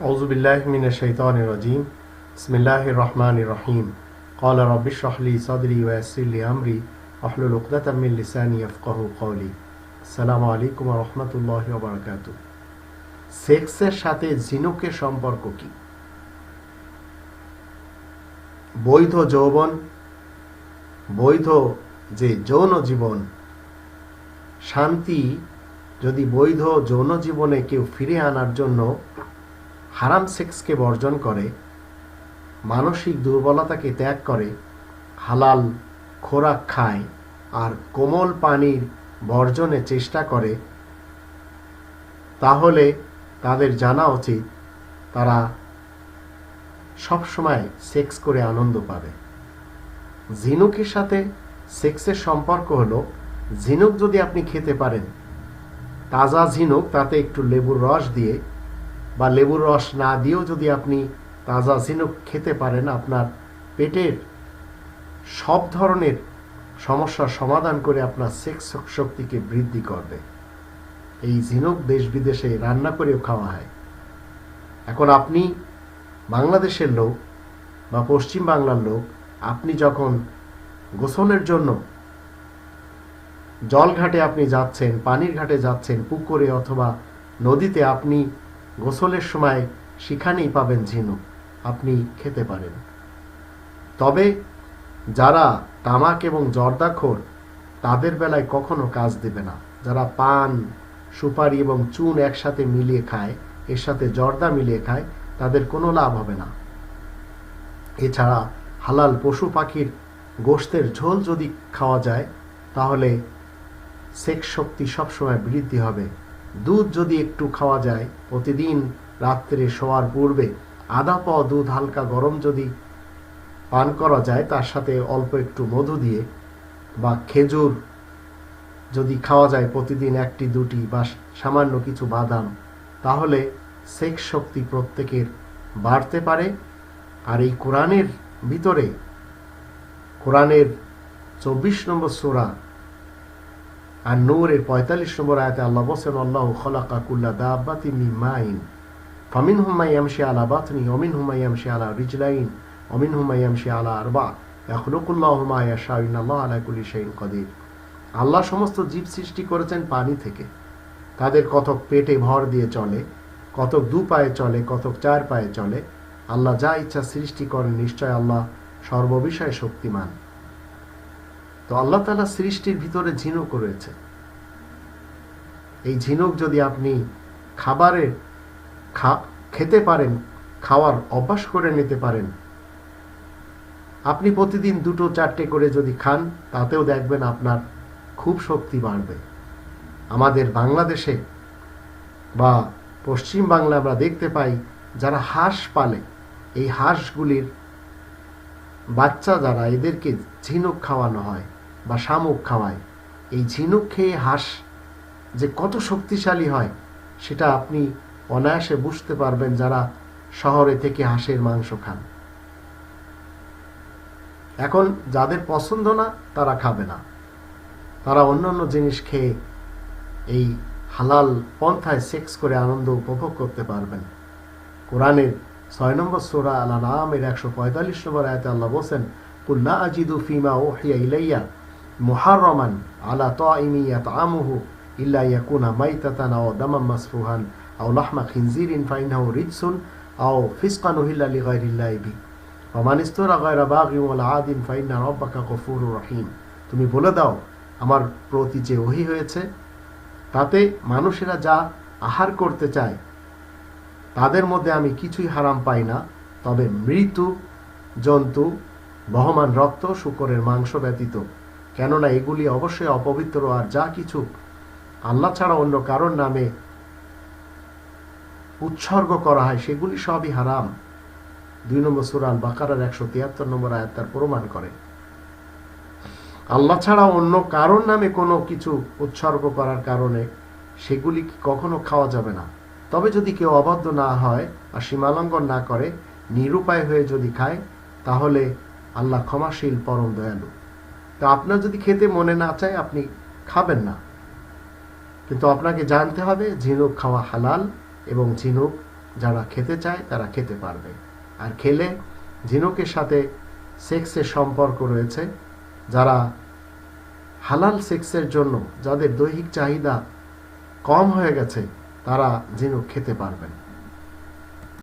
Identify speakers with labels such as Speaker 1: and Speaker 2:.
Speaker 1: أعوذ بالله من الشيطان الرجيم بسم الله الرحمن الرحيم قال رب اشرح لي صدري ويسر لي أمري واحلل عقدة من لساني يفقه قولي السلام عليكم ورحمة الله وبركاته সেক্সের সাথে জিনুকের সম্পর্ক কি বৈধ যৌবন বৈধ যে যৌন জীবন শান্তি যদি বৈধ যৌন জীবনে কেউ ফিরে আনার জন্য হারাম সেক্সকে বর্জন করে, মানসিক দুর্বলতাকে ত্যাগ করে, হালাল খোরাক খায় আর কোমল পানির বর্জনে চেষ্টা করে, তাহলে তাদের জানা উচিত তারা সবসময় সেক্স করে আনন্দ পাবে। ঝিনুকের সাথে সেক্সের সম্পর্ক হলো, ঝিনুক যদি আপনি খেতে পারেন, তাজা ঝিনুক তাতে একটু লেবুর রস দিয়ে বা লেবুর রস না দিয়েও যদি আপনি তাজা ঝিনুক খেতে পারেন, আপনার পেটের সব ধরনের সমস্যার সমাধান করে আপনার সেক্স শক্তিকে বৃদ্ধি করবে। এই ঝিনুক দেশ বিদেশে রান্না করেও খাওয়া হয়। এখন আপনি বাংলাদেশের লোক বা পশ্চিম বাংলার লোক, আপনি যখন গোসলের জন্য জল ঘাটে আপনি যাচ্ছেন, পানির ঘাটে যাচ্ছেন, পুকুরে অথবা নদীতে, আপনি গোসলের সময় সেখানেই পাবেন ঝিনুক। আপনি খেতে পারেন। তবে যারা তামাক এবং জর্দাখোর, তাদের বেলায় কখনো কাজ দেবে না। যারা পান, সুপারি এবং চুন একসাথে মিলিয়ে খায়, এর সাথে জর্দা মিলিয়ে খায়, তাদের কোনো লাভ হবে না। এছাড়া হালাল পশু পাখির গোশতের ঝোল যদি খাওয়া যায়, তাহলে সেক্স শক্তি সবসময় বৃদ্ধি হবে। দুধ যদি একটু খাওয়া যায়, প্রতিদিন রাত্রে শোয়ার পূর্বে আধা পাও দুধ হালকা গরম যদি পান করা যায়, তার সাথে অল্প একটু মধু দিয়ে বা খেজুর যদি খাওয়া যায় প্রতিদিন একটি, দুটি বা সামান্য কিছু বাদাম, তাহলে সেক্স শক্তি প্রত্যেকের বাড়তে পারে। আর এই কোরআনের ভিতরে, কোরআনের চব্বিশ নম্বর সোরা আর নূরের পঁয়তাল্লিশ নম্বর আয়াতে আল্লাহ বসেন আল্লাহ খলাকা কুল্লা দাব্বাতি মিমাইন ফামিন হুম্মাই ইয়ামশি আলা অমিন হুম্মাই ইয়ামশি আলা রিজলাইন অমিন হুম্মাই ইয়ামশি আলা আরবা। ইয়াখলুকুল্লাহ হুমা ইয়াশাউন আল্লাহ কদির। আল্লাহ সমস্ত জীব সৃষ্টি করেছেন পানি থেকে। তাদের কতক পেটে ভর দিয়ে চলে, কতক দু পায়ে চলে, কতক চার পায়ে চলে। আল্লাহ যা ইচ্ছা সৃষ্টি করেন, নিশ্চয় আল্লাহ সর্ববিষয়ে শক্তিমান। তো আল্লাহ তালা সৃষ্টির ভিতরে ঝিনুক রয়েছে। এই ঝিনুক যদি আপনি খাবারের খা, খেতে পারেন, খাওয়ার অভ্যাস করে নিতে পারেন, আপনি প্রতিদিন দুটো চারটে করে যদি খান, তাতেও দেখবেন আপনার খুব শক্তি বাড়বে। আমাদের বাংলাদেশে বা পশ্চিম বাংলা আমরা দেখতে পাই, যারা হাঁস পালে, এই হাঁসগুলির বাচ্চা যারা, এদেরকে ঝিনুক খাওয়ানো হয়। বা শামুক খাওয়ায়। এই ঝিনুক খেয়ে হাঁস যে কত শক্তিশালী হয়, সেটা আপনি অনায়াসে বুঝতে পারবেন যারা শহরে থেকে হাঁসের মাংস খান। এখন যাদের পছন্দ না, তারা খাবে না। তারা অন্যান্য জিনিস খেয়ে এই হালাল পন্থায় সেক্স করে আনন্দ উপভোগ করতে পারবেন। কোরআনের ছয় নম্বর সোরা আল্লাহ নামের একশো পঁয়তাল্লিশ নম্বর আয়তে আল্লাহ বলছেন, কুল্লা আজিদু ফিমা ওহিয়া ইলাইয়া। মাসফুহান আও লাহমা খিনজিরিন ফাইনহাউ রিজসুন আও ফিসকান উহিল্লা লিগাইরিল্লাহি বি ওমান ইস্তুরা গায়রা বাগি ওয়ালা আদিন ফাইন্না রব্বাকা গফুরুর রহিম তুমি বলে দাও, আমার প্রতি যে ওহি হয়েছে, তাতে মানুষেরা যা আহার করতে চায়, তাদের মধ্যে আমি কিছুই হারাম পাই না। তবে মৃত্যু, জন্তু, বহমান রক্ত, শুকরের মাংস ব্যতীত কেননা এগুলি অবশ্যই অপবিত্র আর যা কিছু আল্লাহ ছাড়া অন্য কারোর নামে উৎসর্গ করা হয়, সেগুলি সবই হারাম। দুই নম্বর সুরাল বাকারার একশো তিয়াত্তর নম্বর আয়াত প্রমাণ করে। আল্লাহ ছাড়া অন্য কারোর নামে কোনো কিছু উৎসর্গ করার কারণে সেগুলি কখনো খাওয়া যাবে না। তবে যদি কেউ অবাধ্য না হয় আর সীমালঙ্ঘন না করে, নিরুপায় হয়ে যদি খায়, তাহলে আল্লাহ ক্ষমাশীল, পরম দয়ালু। তো আপনার যদি খেতে মনে না চায়, আপনি খাবেন না। কিন্তু আপনাকে জানতে হবে, ঝিনুক খাওয়া হালাল এবং ঝিনুক যারা খেতে চায়, তারা খেতে পারবে। আর খেলে ঝিনুকের সাথে সেক্সের সম্পর্ক রয়েছে। যারা হালাল সেক্সের জন্য, যাদের দৈহিক চাহিদা কম হয়ে গেছে, তারা ঝিনুক খেতে পারবেন।